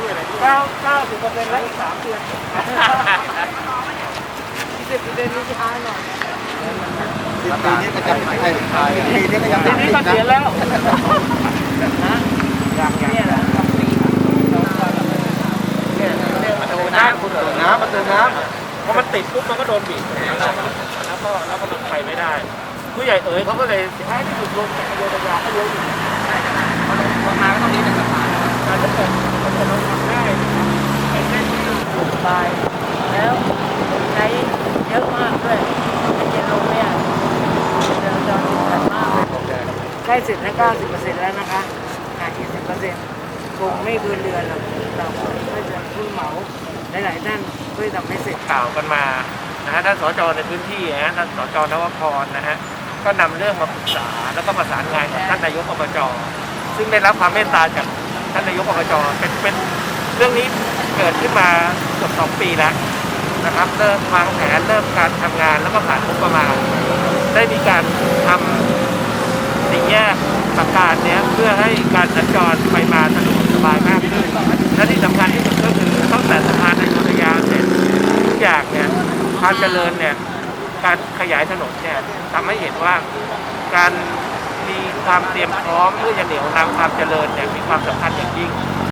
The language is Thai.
ด้วยอะไรด้วย เก้าเก้าสิบเปอร์เซ็นต์แล้วอีกสามเดือนยี่สิบเปอร์เซ็นต์นี่ช้าหน่อยปีนี้ก็จะปิดให้ปีนี้ก็ยังทีนี้ก็เสียแล้วยังยังเนี่ยแหละกับปีสองวันเนี่ยเรียกมาดูน้ำคุณเติมน้ำมาเติมน้พอมันติดปุ๊บมันก็โดนบีบแล้วก็แล้วก็ลงไปไม่ได้ ผู้ใหญ่เอ๋ยเขาก็เลยท้ายที่สุดลงจากโยธยาก็เยอะอยู่พอมาก็ต้องมีเป็นสะพานการจะเกิดมันจะลงทำได้ไอ้เส้นที่ถูกตายแล้วใช้เยอะมากด้วยไอ้เจนลงเนี่ยเดินจอดติดกันมากเลย ใกล้เสร็จแล้ว90เปอร์เซ็นต์แล้วนะคะอะ20เปอร์เซ็นต์คงไม่เกินเดือนหรอกเราก็จะผู้เหมาหลายๆท่านเพื่อทำให้เสร็จข่าวกันมานะฮะท่านสจในพื้นที่นะฮะท่านสจนวพรนะฮะก็นำเรื่องมาปรึกษาแล้วก็ประสานงานกับท่านนายกอบจซึ่งได้รับความเมตตาจากท่านนายกอบจเป็นเป็นเรื่องนี้เกิดขึ้นมาเกือบสองปีแล้วนะครับเริ่มวางแผนเริ่มการทำงานแล้วก็ผ่านงบประมาณ ได้มีการทำ สี่แยกประการเนี้ยเพื่อให้ การสัญจรไปมาสะดวกสบายมากขึ้นและที่สำคัญที่สุดก็คือตั้งแต่สะพานในยุทยาเสร็จทุกอย่างเนี่ยความเจริญเนี่ยการขยายถนนเนี่ยทำให้เห็นว่าการมีความเตรียมพร้อมเพื่อจะเหนี่ยวนำความเจริญเนี่ยมีความสำคัญอย่างยิ่ง